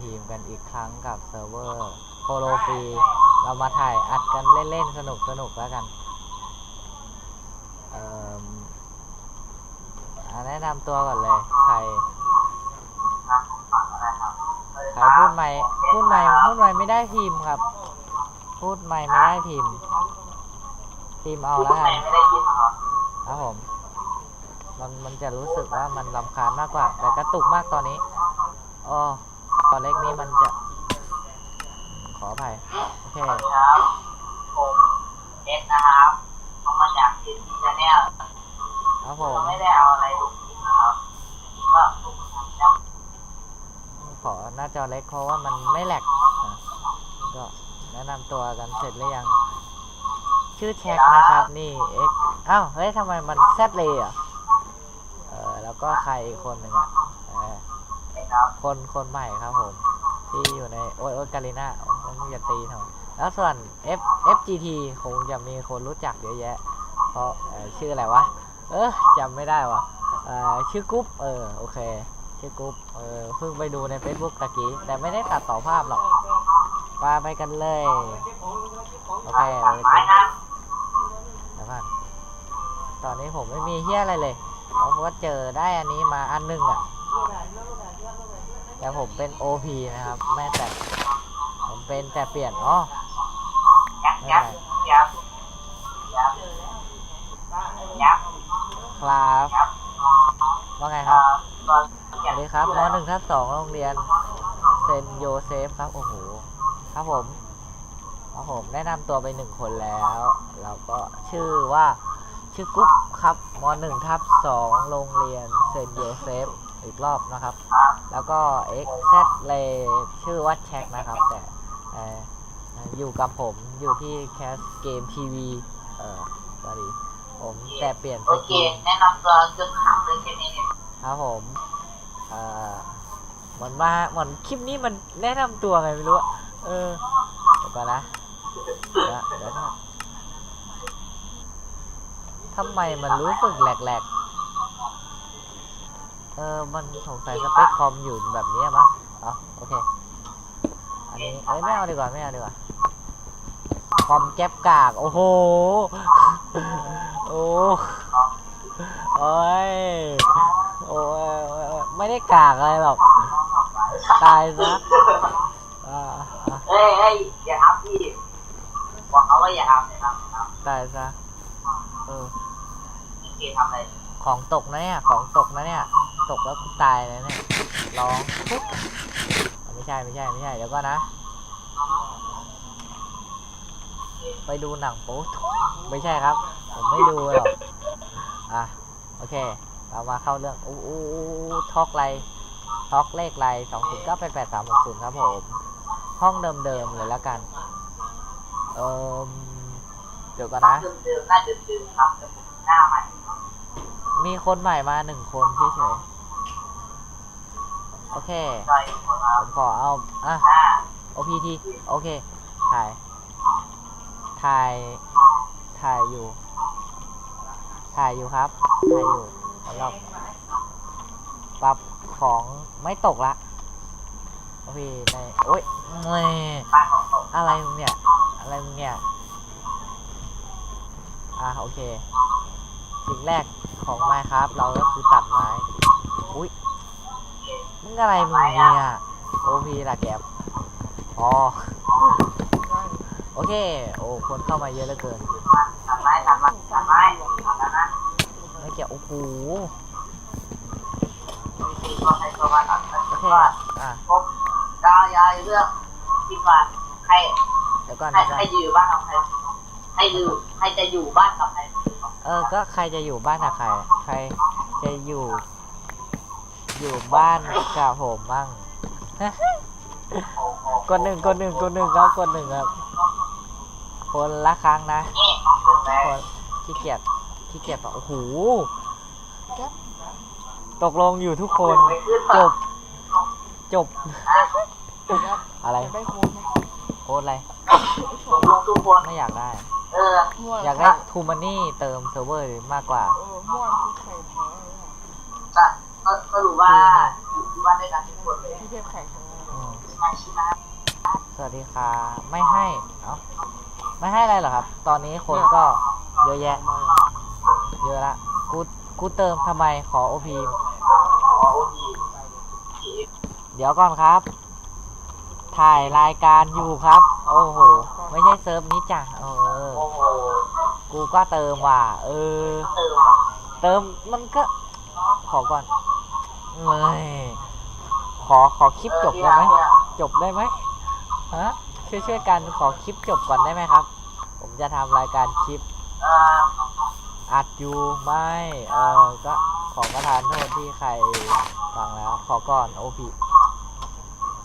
อยู่กับเพทีมกันอีกครั้งกับเซิร์ฟเวอร์โคโลฟรีเรามาถ่ายอัดกันเล่นๆ สนุกสนุกๆแล้วกันเอ่ออะแนะนำตัวก่อนเลย ใคร ใครพูดไม่พูดไม่พูดไม่ไม่ได้พิมพ์ครับ พูดไม่ไม่ได้พิมพ์ พิมพ์เอาแล้วกันไม่ได้ยินเหรอครับผม มันมันจะรู้สึกว่ามันลำคาญมากกว่า แต่กระตุกมากตอนนี้อ๋อตอน เล็กนี้มันจะ ขออภัยโอเคสวัสดีครับผมเอสนะครับผมมาจากทีมชาแนลครับผผมมไม่ได้เอาอะไรถูกทิ้งนะครับก็ถูกทำแล้วขอหน้าจอเล็กเพราะว่ามันไม่แหลกนะก็แนะนำตัวกันเสร็จหรือยัง ชื่อแช็คนะครับนี่ X อ้าวเฮ้ยทำไมมันแซดเลยอะเออแล้วก็ใครอีกคนหนึ่งอะเออนะ ครับคนคนใหม่ครับผม ที่อยู่ในโอ้ยโอ้ยกาลิน่ามึงอย่าตีทำไมแล้วส่วน F FGT คงจะมีคนรู้จักเยอะแยะ เพราะเอ่อชื่ออะไรวะ เออจำไม่ได้วะเออชื่อกรุ๊ปเออโอเค ชื่อกรุ๊ปเออเพิ่งไปดูใน Facebook ตะกี้ แต่ไม่ได้ตัดต่อภาพหรอกมาไปกันเลย โอเคตัดเลยไม้นะเดี๋ยวก่อนตอนนี้ผมไม่มีเฮี้ยอะไรเลยเพราะว่าเจอได้อันนี้มาอันหนึงอะ แต่ผมเป็น OP นะครับแม่แต่ผมเป็นแต่เปลี่ยนอ๋อยักยักยักยักยักครับว่าไงครับสวัสดีครับมหนึ่งทับสองโรงเรียนเซนโยเซฟครับ โอ้โห ครับผมครับผมแนะนำตัวไปหนึ่งคนแล้ว เราก็ชื่อว่าชื่อกุ๊บครับมหนึ่งทับสองโรงเรียนเซนโยเซฟอีกรอบนะครับ แล้วก็ x z เลยชื่อว่าแช็คนะครับ แต่เอ่ออยู่กับผมอยู่ที่แคสเกมทีวีเออสวัสดีผมแต่เปลี่ยนโอสเคกินแนะนำตัวจนถามเลยใช่ไหมเนี่ยครับผมเอ่อเหมือนมาเหมือนคลิปนี้มันแนะนำตัวไงไม่รู้อะเออเดี๋ยวก่อนนะเดี๋ยวเดี๋ยวนะทำไมมันรู้สึกแหลกๆ เออ มันสงสัยสเปคคอมอยู่แบบนี้มั้งอ๋อโอเค อันนี้เอ้ยไม่เอาดีกว่าไม่เอาดีกว่า คอมแก๊บกาก โอ้โห โอ้โอ้ยโอ้ยโอ้ยโอ้ยไม่ได้กากอะไรหรอก ตายซะอ่าอะเฮ้ยเฮ้ยอย่าทำพี่บอกเขาว่าอย่าทำอย่าทำอย่าทตายซะ เออำโอเคทำอะไร ของตกนะเนี่ย ของตกนะเนี่ย ตกแล้วกูตายเลยเนี่ยร้องปุ๊บไม่ใช่ไม่ใช่ไม่ใช่เดี๋ยวก็นะ ไปดูหนังโป๊ทุยไม่ใช่ครับ ผมไม่ดูหรอกอะโอเค เรามาเข้าเรื่องอู้อู้อู้อู้ท็อกไรท็อกเลขไรสองศูนย์เก้าแปดแปดสามหกศูนย์ครับผมห้องเดิมๆเลยแล้วกัน เอ่มเดี๋ยวก่อนนะเดิมๆน่าเดิมๆครับแต่ผมหน้าใหม่มีคนใหม่มาหนึ่งคนเฉยๆ โอเคใจคนคผรับมขอเอา อะหน้า OPT โอเค ถ่าย ถ่าย ถ่ายอยู่ ถ่ายอยู่ครับ ถ่ายอยู่แล้วเราปรับของไม่ตกละ โอเคในโอ้ยแหม่บ้านของผมอะไรมึงเนี่ย อะไรมึงเนี่ย อะโอเค สิ่งแรกของไม้ครับ เราก็คือตัดไม้อุ้ยมึง อะไรมึงเนี่ยโอพีละแกบอ๋อโอเค โอ้คนเข้ามาเยอะเหลือเกินทำไม้ทำไม้ทำไม้ทำแล้วนะไม่เกี่ยวโอ้โหมีตัวใครตัวมันอะโอเคว่าอะผมดาวยายเรื่องคิดว่าใครเดี๋ยวก่อนใครนะจ๊ะใครอยู่บ้านกับใครใครอยู่ใครจะอยู่บ้านกับใครเออ ก็ใครจะอยู่บ้านกับใคร ใครจะอยู่ อยู่บ้านกับผมบ้างกดหนึ่งกดหนึ่งกดหนึ่งครับกดหนึ่งครับ คนละครั้งนะนี่แม่คนขี้เกียจขี้เกียจบอกโอ้โหตกลงอยู่ทุกคนจบ จบ อะไรได้โค้ดอะไรไม่อยากได้ออม่วนอยากได้ทูมันนี่เติมเซิร์ฟเวอร์มากกว่า เออม่วนคือไข่แท้เลยอะ ก็รู้ว่าอยู่ที่บ้านด้วยกันทุกคนเลยพี่เทพไข่แท้อาชินะสวัสดีค่ะ ไม่ให้เอ้าไม่ให้อะไรเหรอครับ ตอนนี้คนก็เยอะแยะ เยอะละ กูกูเติมทำไมขอโอพีขอโอทีเดี๋ยวก่อนครับ ถ่ายรายการอยู่ครับ โอ้โห ไม่ใช่เซิร์ฟนี้จ้ะเออ โอ้โหกูก็เติมว่ะ เออ เติมเติมมันก็ ขอก่อน เอ้ยขอขอคลิปจบได้ไหมจบได้ไหมฮะช่วยช่วยกันขอคลิปจบก่อนได้ไหมครับ ผมจะทำรายการคลิปเอ่ออัดอยู่ไม่เออก็ขอประทานโทษที่ใครฟังแล้ว ขอก่อนโอพี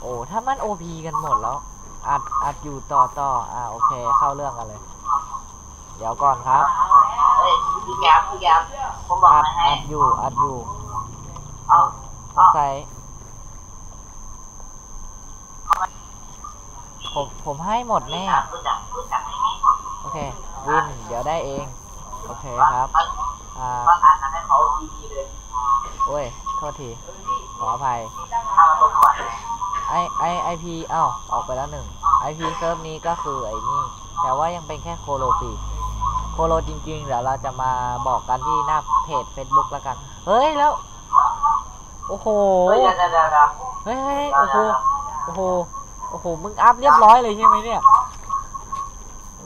โอ้ถ้ามันโอพีกันหมดแล้ว อัดอัดอยู่ต่อต่ออ่าโอเคเข้าเรื่องกันเลย เดี๋ยวก่อนครับเอ้ยพี่แกมพี่แกมผมบอกอัดนะให้อัดอยู่อัดอยู่เอา สงสัยผมผมให้หมดแน่โอเค วิน เดี๋ยวได้เอง โอเคครับ อ่าบางอันทำให้เขาดีเลยโอ้ย โทษที ขออภัย ไอไอไอพีอ้าว ออกไปแล้วหนึ่งไอพีเซิร์ฟนี้ก็คือไอนี่ แต่ว่ายังเป็นแค่โคโลปีโคโลจริงๆ เดี๋ยวเราจะมาบอกกันที่หน้าเพจ Facebook แล้วกัน เฮ้ย แล้ว โอ้โห เฮ้ยเดี๋ยวเดี๋ยวเดี๋ยวเดี๋ยวเฮ้ยเฮ้ยโอ้โห โอ้โห โอ้โห มึงอัพเรียบร้อยเลยใช่ไหมเนี่ย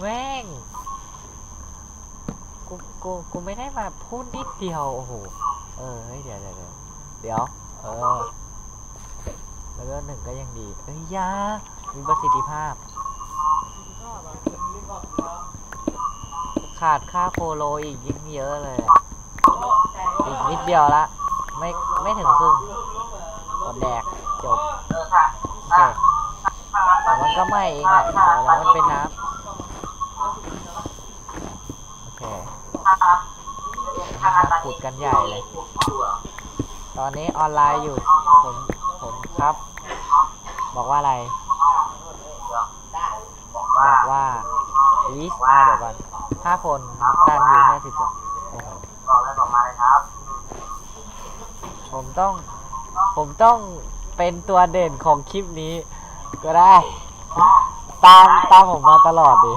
แม่ง กู กู กูไม่ได้มาพูดนิดเดียว โอ้โห เออ เฮ้ย เดี๋ยวเดี๋ยวเดี๋ยวเดี๋ยว เออ แล้วก็หนึ่งก็ยังดีเอ้ยยามีประสิทธิภาพ ขาดค่าโคโลอีกยิ่งเยอะเลยอะอีกนิดเดียวละ ไม่ไม่ถึงครึ่งกดแดกจบเออค่ะโอเคถ้างั้นตแต่อนมันนี้ก็ไหม้เองแหละเดี๋ยวแล้วมันเป็นน้ำโอเคถ้างั้นถ้างั้นตอนขุนี้ดกันใหญ่เลย ตอนนี้ออนไลน์อยู่ ผมผมครับ บอกว่าอะไร บอกว่าลิสอ่าเดี๋ยวก่อนห้าคนดันอยู่แค่สิบสองโอ้โห บอกเลยบอกมาเลยครับ ผม ต้อง ผมต้องเป็นตัวเด่นของคลิปนี้ ก็ได้ ตามตามผมมาตลอดดิ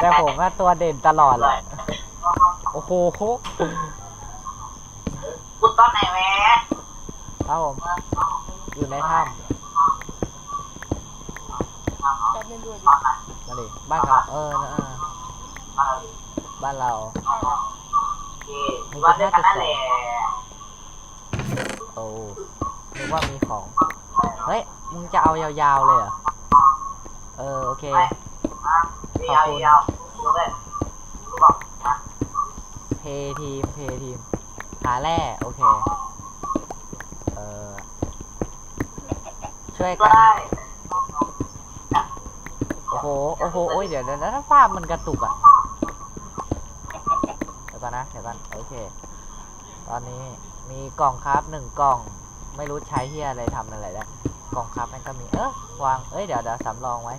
แต่ผมว่าตัวเด่นตลอดแหละ โอ้โหกูต้นไหนแม่ครับผม อยู่ในถ้ำมาดิบ้านเราเออนะเออบ้านเราว่าด้วยกันนั่นแหละ โอ้นึกว่ามีของ เฮ้ย มึงจะเอายาวๆเลยเหรอ เออ โอเคยาวยาวดูเลยบอกนะเพทีมเพทีม หาแร่ โอเค เออ ช่วยก็กันได้โอ้โห โอ้โห โอ้ย เดี๋ยวเดี๋ยวถ้าภาพมันกระตุกอะเดี๋ยวก่อนนะ เดี๋ยวก่อน โอเค ตอนนี้ มีกล่องครับหนึ่งกล่อง ไม่รู้ใช้เฮียอะไรทำอะไรได้กล่องครับมันก็มีเออวางเอ้ยเดี๋ยวเดี๋ยวสำรองไว้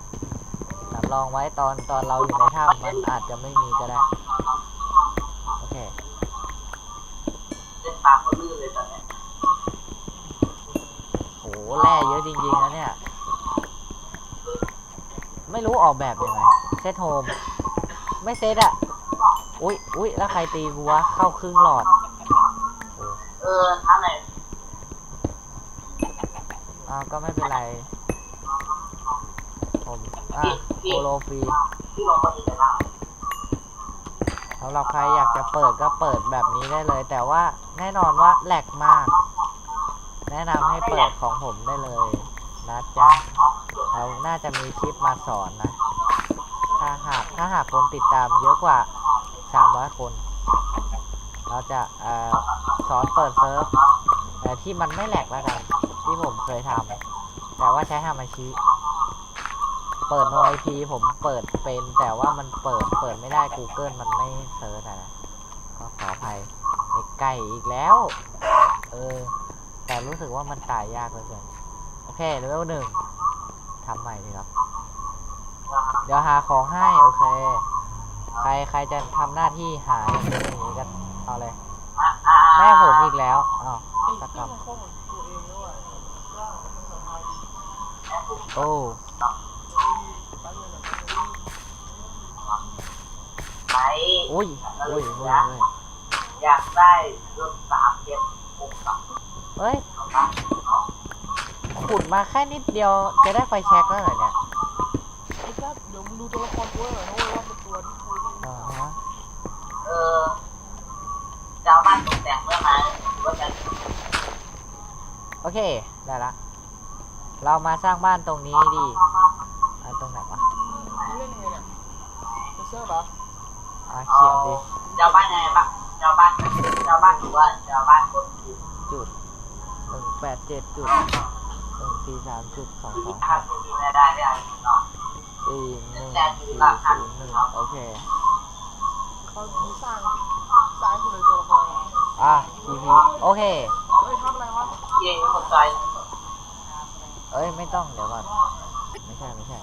สำรองไว้ตอนตอนเราอยู่ในถ้ำมันอาจจะไม่มีก็ได้โอเคเล่นตามเขาลื่นเลยตอนนี้โหแร่เยอะจริงๆนะเนี่ย ไม่รู้ออกแบบยังไงเซตโฮมไม่เซตอะอุ๊ยอุ๊ยแล้วใครตีกูวะเข้าครึ่งหลอด เออทำไหนอ้าวก็ไม่เป็นไร ผมอะโคโลฟรีที่ลงมาอีกแล้วสำหรับใครอยากจะเปิดก็เปิดแบบนี้ได้เลย แต่ว่าแน่นอนว่าแหลกมาก แนะนำให้เปิดของผมได้เลยนะจ๊ะเราน่าจะมีคลิปมาสอนนะ ถ้าหากถ้าหากคนติดตามเยอะกว่า300คน เราจะเอ่อ สอนเปิดเซิร์ฟแต่ที่มันไม่แหลกแล้วกัน ที่ผมเคยทำแต่ว่าใช้ฮามาชิเปิดโนไอพีผมเปิดเป็น แต่ว่ามันเปิดเปิดไม่ได้ Google มันไม่เซิร์ชอะนะก็ขออภัยไอ้ไก่อีกแล้ว เออ แต่รู้สึกว่ามันตายยากเลยเกินโอเคเลเวลหนึ่งทำใหม่ดีครับ เดี๋ยวหาของให้ โอเค ใครใครจะทำหน้าที่หาอย่างนี้อย่างนี้ก็เอาเลย แม่ผมอีกแล้วอ้าวตะกรรมให้ผมโอ้ไปอุ้ยอุ้ยอุ้ยอุ้ยอยากได้รถสามเจ็ดหกสองเฮ้ยครับขุดมาแค่นิดเดียวจะได้ไฟแช็กแล้วเหรอเนี่ยไอ้แค่เดี๋ยวมึงดูตัวละครกูหน่อยนะเว้ยว่าเป็นตัวที่กูนี่อ่าฮะเออ โอเค ได้ละ เรามาสร้างบ้านตรงนี้ดิอันตรงไหนวะมึงเล่นยังไงเนี่ยเป็นเซิร์ฟเหรออ่าเขียนดิจะเอาบ้านยังไงบ้างจะเอาบ้านจะเอาบ้านหรือว่าจะเอาบ้านคนอื่นจุดหนึ่งแปดเจ็ดจุดหนึ่งสี่สามจุดสองสองหทำกที่ดีไม่ได้ไม่ได้เนาะสี่หนึ่งสี่ศูนย์หนึ่งโอเคเขามีสร้างสร้างกูเลยตัวละครอะ TP โอเค เฮ้ยทำอะไรวะ เก่งคนใจเอ้ยไม่ต้องเดี๋ยวก่อนไม่ใช่ไม่ใช่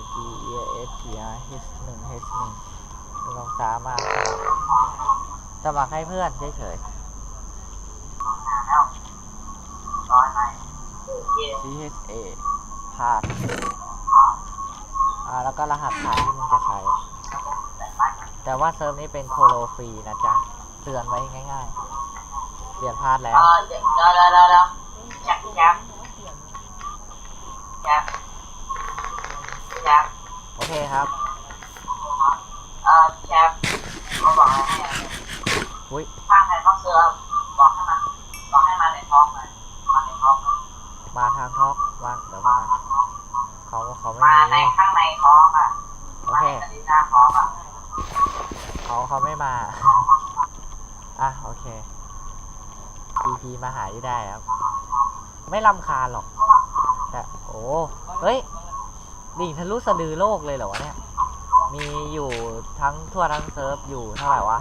R G E S T R H หนึ่ง H หนึ่งหนึ่งสองสามมาสมัครให้เพื่อนเฉยแล้วร้อยไหมเก่งๆ C H A พาสอ่าแล้วก็รหัสผ่านที่มึงจะใช้แต่บ้านแต่ว่าเซิร์ฟนี้เป็นโคโลฟรีนะจ๊ะ เตือนไว้ง่ายๆ เปลี่ยนพาสแล้เอวอเดี๋ยวเดี๋ยวเดี๋ยวเดี๋ยวแจ็คแจ็คแจ็คแจ็คโอเคครับเออแจ็คเขาบอกอะไรให้อุ้ยถ้าใครต้องเสือบอกให้มันบอกให้มาในท้องเลยมาในท้องมาทางท็อกว่าเดี๋ยวก่อนนะเขาเขาไม่มาในมีข้างในท้องอะโอมาเคในกระดิ่งหน้าท้องอะเขาเขาไม่มา อะโอเค TP มาหาที่ได้ครับ ไม่ลำคาญหรอกแต่โอ้เฮ้ยดิ่งทะลุสะดือโลกเลยเหรอวะเนี่ย มีอยู่ทั้งทั่วทั้งเซิร์ฟอยู่เท่าไหร่วะ